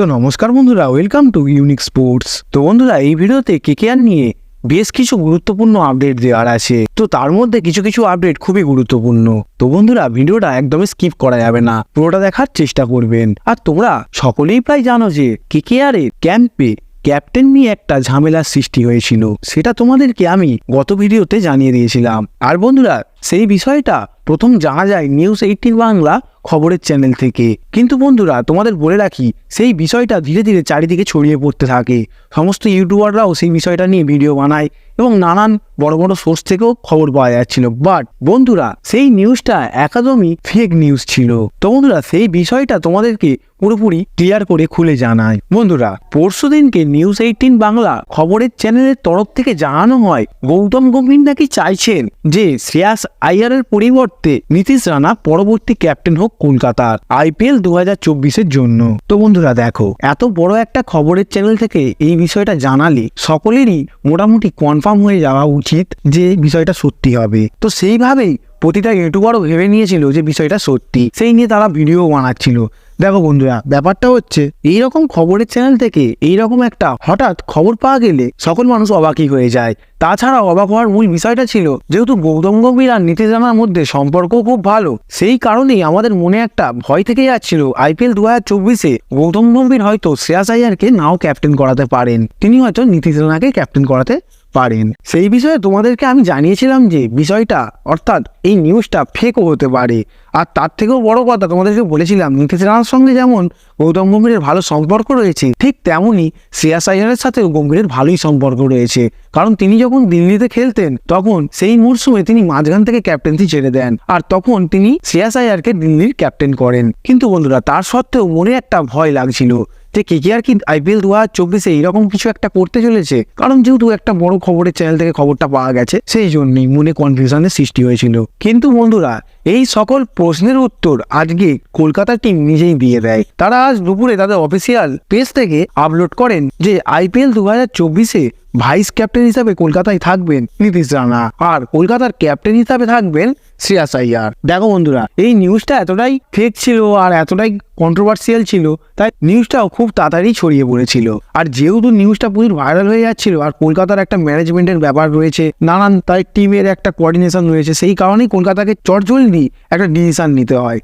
তো নমস্কার বন্ধুরা ওয়েলকাম টু ইউনিক স্পোর্টস তো বন্ধুরা, এই ভিডিওতে কেকেআর নিয়ে বেশ কিছু গুরুত্বপূর্ণ আপডেট দেওয়ার আছে। তো তার মধ্যে কিছু কিছু আপডেট খুবই গুরুত্বপূর্ণ। তো বন্ধুরা, ভিডিওটা একদমই স্কিপ করা যাবে না। পুরোটা দেখার চেষ্টা করবেন। আর তোমরা সকলেই প্রায় জানো যে কেকেআরের ক্যাম্পে ক্যাপ্টেন নিয়ে একটা ঝামেলার সৃষ্টি হয়েছিল। সেটা তোমাদেরকে আমি গত ভিডিওতে জানিয়ে দিয়েছিলাম। আর বন্ধুরা, সেই বিষয়টা প্রথম জানা যায় নিউজ এইটিন বাংলা খবরের চ্যানেল থেকে। কিন্তু বন্ধুরা, তোমাদের বলে রাখি, সেই বিষয়টা ধীরে ধীরে চারিদিকে ছড়িয়ে পড়তে থাকে। সমস্ত ইউটিউবাররাও সেই বিষয়টা নিয়ে ভিডিও বানায় এবং নানান বড় বড় সোর্স থেকেও খবর পাওয়া যাচ্ছিল। বাট বন্ধুরা, সেই নিউজটা একদমই ফেক নিউজ ছিল। তো বন্ধুরা, সেই বিষয়টা তোমাদেরকে পুরোপুরি ক্লিয়ার করে খুলে জানায় বন্ধুরা, পরশু দিনকে নিউজ এইটিন বাংলা খবরের চ্যানেলের তরফ থেকে জানানো হয়, গৌতম গম্ভীর নাকি চাইছেন যে শ্রেয়াস আইয়ারের পরিবর্তে নীতিশ রানা পরবর্তী ক্যাপ্টেন হোক কলকাতার। আইপিএল দু হাজার জন্য। তো বন্ধুরা দেখো, এত বড় একটা খবরের চ্যানেল থেকে এই বিষয়টা জানালে সকলেরই মোটামুটি কনফার্ম হয়ে যাওয়া উচিত যে বিষয়টা সত্যি হবে। তো সেইভাবেই প্রতিটা ইউটিউবারও ভেবে নিয়েছিল যে বিষয়টা সত্যি। সেই নিয়ে তারা ভিডিও বানাচ্ছিল। দেখো বন্ধুরা, ব্যাপারটা হচ্ছে এইরকম খবরের চ্যানেল থেকে এইরকম একটা হঠাৎ খবর পাওয়া গেলে সকল মানুষ অবাকই হয়ে যায়। তাছাড়া অবাক হওয়ার মূল বিষয়টা ছিল যেহেতু গৌতম গম্ভীর আর নীতিশ রানার মধ্যে সম্পর্ক খুব ভালো, সেই কারণেই আমাদের মনে একটা ভয় থেকে যাচ্ছিল আইপিএল দু হাজার চব্বিশে গৌতম গম্ভীর হয়তো শ্রেয়াস আইয়ারকে নাও ক্যাপ্টেন করাতে পারেন। তিনি হয়তো নীতিশ রানাকে ক্যাপ্টেন করাতে পারেন। সেই বিষয়ে তোমাদেরকে আমি জানিয়েছিলাম যে বিষয়টা, অর্থাৎ এই নিউজটা ফেকও হতে পারে। আর তার থেকেও বড় কথা তোমাদেরকে বলেছিলাম নীতিশ রানার সঙ্গে যেমন গৌতম গম্ভীরের ভালো সম্পর্ক রয়েছে, ঠিক তেমনই শ্রেয়াস আইয়ারের সাথেও গম্ভীরের ভালোই সম্পর্ক রয়েছে। কারণ তিনি যখন দিল্লিতে খেলতেন, তখন সেই মরশুমে তিনি মাঝখান থেকে ক্যাপ্টেন্সি ছেড়ে দেন, আর তখন তিনি শ্রেয়াস আইয়ারকে দিল্লির ক্যাপ্টেন করেন। কিন্তু বন্ধুরা, তার সত্ত্বেও মনে একটা ভয় লাগছিল। যে কে কে আর কি আইপিএল দু হাজার চব্বিশে এইরকম কিছু একটা করতে চলেছে? কারণ যেহেতু একটা বড় খবরের চ্যানেল থেকে খবরটা পাওয়া গেছে, সেই জন্যই মনে কনফিউশনের সৃষ্টি হয়েছিল। কিন্তু বন্ধুরা, এই সকল প্রশ্নের উত্তর আজকে কলকাতা টিম নিজেই দিয়ে দেয়। তারা আজ দুপুরে তাদের অফিসিয়াল পেজ থেকে আপলোড করেন যে আইপিএল দু হাজার চব্বিশে ভাইস ক্যাপ্টেন হিসাবে কলকাতায় থাকবেন নীতিশ রানা। আর কলকাতার ক্যাপ্টেন হিসাবে থাকবেন শ্রেয়াস আইয়ার দেখো বন্ধুরা, এই নিউজটা এতটাই ফেক ছিল আর এতটাই কন্ট্রোভার্সিয়াল ছিল, তাই নিউজটাও খুব তাড়াতাড়ি ছড়িয়ে পড়েছিল। আর যেহেতু নিউজটা প্রচুর ভাইরাল হয়ে যাচ্ছিল আর কলকাতার একটা ম্যানেজমেন্টের ব্যাপার রয়েছে, নানান তাই টিমের একটা কোঅর্ডিনেশন রয়েছে, সেই কারণেই কলকাতাকে চটজলদি একটা ডিসিশন নিতে হয়।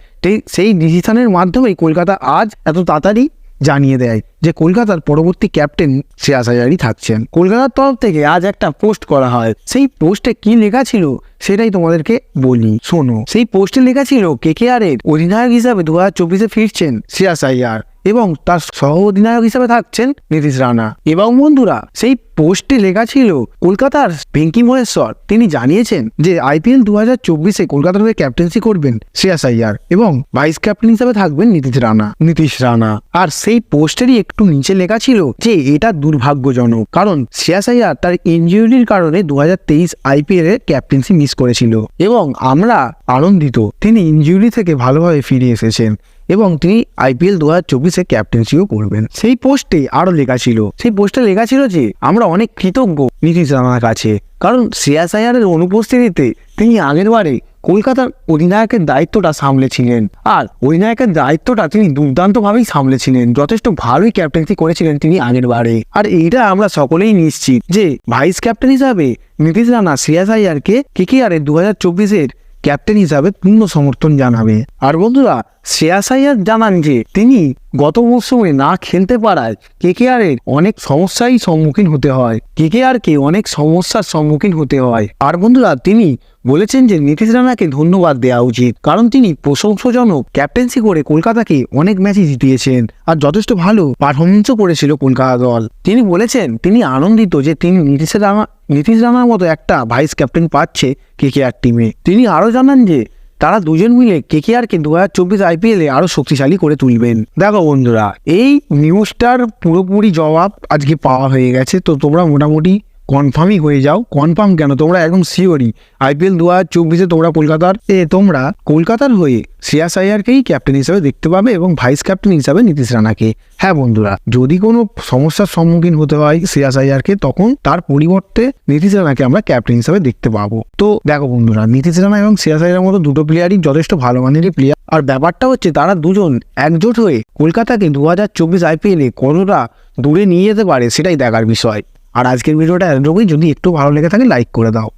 সেই ডিসিশনের মাধ্যমেই কলকাতা আজ এত তাড়াতাড়ি জানিয়ে দেয় যে কলকাতার পরবর্তী ক্যাপ্টেন শ্রেয়াস আয়ারই থাকছেন। কলকাতার তরফ থেকে আজ একটা পোস্ট করা হয়। সেই পোস্টে কি লেখা ছিল সেটাই তোমাদেরকে বলি। শোনো, সেই পোস্টে লেখা ছিল কে কে আর এর অধিনায়ক হিসাবে দু হাজার চব্বিশে ফিরছেন শ্রেয়াস আইয়ার এবং তার সহ অধিনায়ক হিসাবে থাকছেন নীতিশ রানা। এবং বন্ধুরা, সেই পোস্টে লেখা ছিল, কলকাতার ভেঙ্কি মহেশ্বর, তিনি জানিয়েছেন যে আইপিএল দু হাজার চব্বিশে কলকাতার হয়ে ক্যাপ্টেন্সি করবেন শ্রেয়াস আইয়ার এবং ভাইস ক্যাপ্টেন হিসাবে থাকবেন নীতিশ রানা। নীতিশ রানা। আর সেই পোস্টেরই একটু নিচে লেখা ছিল যে, এটা দুর্ভাগ্যজনক, কারণ শ্রেয়াস আইয়ার তার ইনজুরির কারণে দু হাজার তেইশ আইপিএল এর ক্যাপ্টেন্সি মিস করেছিল এবং আমরা আনন্দিত, তিনি ইনজুরি থেকে ভালোভাবে ফিরে এসেছেন। এবং তিনি আইপিএল দু হাজার চব্বিশে ক্যাপ্টেন্সিও করবেন। সেই পোস্টে আরও লেখা ছিল, সেই পোস্টে লেখা ছিল যে, আমরা অনেক কৃতজ্ঞ নীতিশ রানার কাছে, কারণ শ্রেয়াস আয়ারের অনুপস্থিতিতে তিনি আগের বারে কলকাতার অধিনায়কের দায়িত্বটা সামলেছিলেন, আর অধিনায়কের দায়িত্বটা তিনি দুর্দান্তভাবেই সামলেছিলেন, যথেষ্ট ভালোই ক্যাপ্টেন্সি করেছিলেন তিনি আগের বারে। আর এইটা আমরা সকলেই নিশ্চিত যে ভাইস ক্যাপ্টেন হিসাবে নীতিশ রানা শ্রেয়াস আয়ারকে কেকেআরের দু হাজার চব্বিশের ক্যাপ্টেন হিসাবে পূর্ণ সমর্থন জানাবে। আর বন্ধুরা শ্রেয়াস আইয়ার জানান যে, তিনি গত মৌসুমে না খেলতে পারায় কেকেআর এর অনেক সমস্যারই সম্মুখীন হতে হয়। কেকেআর কে অনেক সমস্যার সম্মুখীন হতে হয়। আর বন্ধুরা, তিনি বলেছেন যে, নীতিশ রানাকে ধন্যবাদ দেওয়া উচিত, কারণ তিনি প্রশংসাজনক ক্যাপ্টেন্সি করে কলকাতাকে অনেক ম্যাচই জিতিয়েছেন আর যথেষ্ট ভালো পারফরমেন্সও করেছিল কলকাতা দল। তিনি বলেছেন, তিনি আনন্দিত যে, তিনি নীতিশ রানা, নীতিশ রানার মতো একটা ভাইস ক্যাপ্টেন পাচ্ছে কেকেআর টিমে। তিনি আরও জানান যে তারা দুজন মিলে কে কে আর কে দু হাজার চব্বিশ আইপিএলে আরও শক্তিশালী করে তুলবেন। দেখো বন্ধুরা, এই নিউজটার পুরোপুরি জবাব আজকে পাওয়া হয়ে গেছে। তো তোমরা মোটামুটি কনফার্মই হয়ে যাও। কনফার্ম কেন? তোমরা একদম শিওরই আইপিএল দু হাজার চব্বিশে তোমরা কলকাতার এ তোমরা কলকাতার হয়ে শ্রেয়াস আয়ারকেই ক্যাপ্টেন হিসাবে দেখতে পাবে এবং ভাইস ক্যাপ্টেন হিসাবে নীতিশ রানাকে। হ্যাঁ বন্ধুরা, যদি কোনো সমস্যার সম্মুখীন হতে হয় শ্রেয়াস আয়ারকে তখন তার পরিবর্তে নীতিশ রানাকে আমরা ক্যাপ্টেন হিসাবে দেখতে পাবো। তো দেখো বন্ধুরা, নীতিশ রানা এবং শ্রেয়াস আয়ারের মতো দুটো প্লেয়ারই যথেষ্ট ভালো মানেরই প্লেয়ার আর ব্যাপারটা হচ্ছে তারা দুজন একজোট হয়ে কলকাতাকে দু হাজার চব্বিশ আইপিএলে কতটা দূরে নিয়ে যেতে পারে সেটাই দেখার বিষয়। আর আজকের ভিডিওটা এতটুকুই। যদি একটু ভালো লেগে থাকে লাইক করে দাও।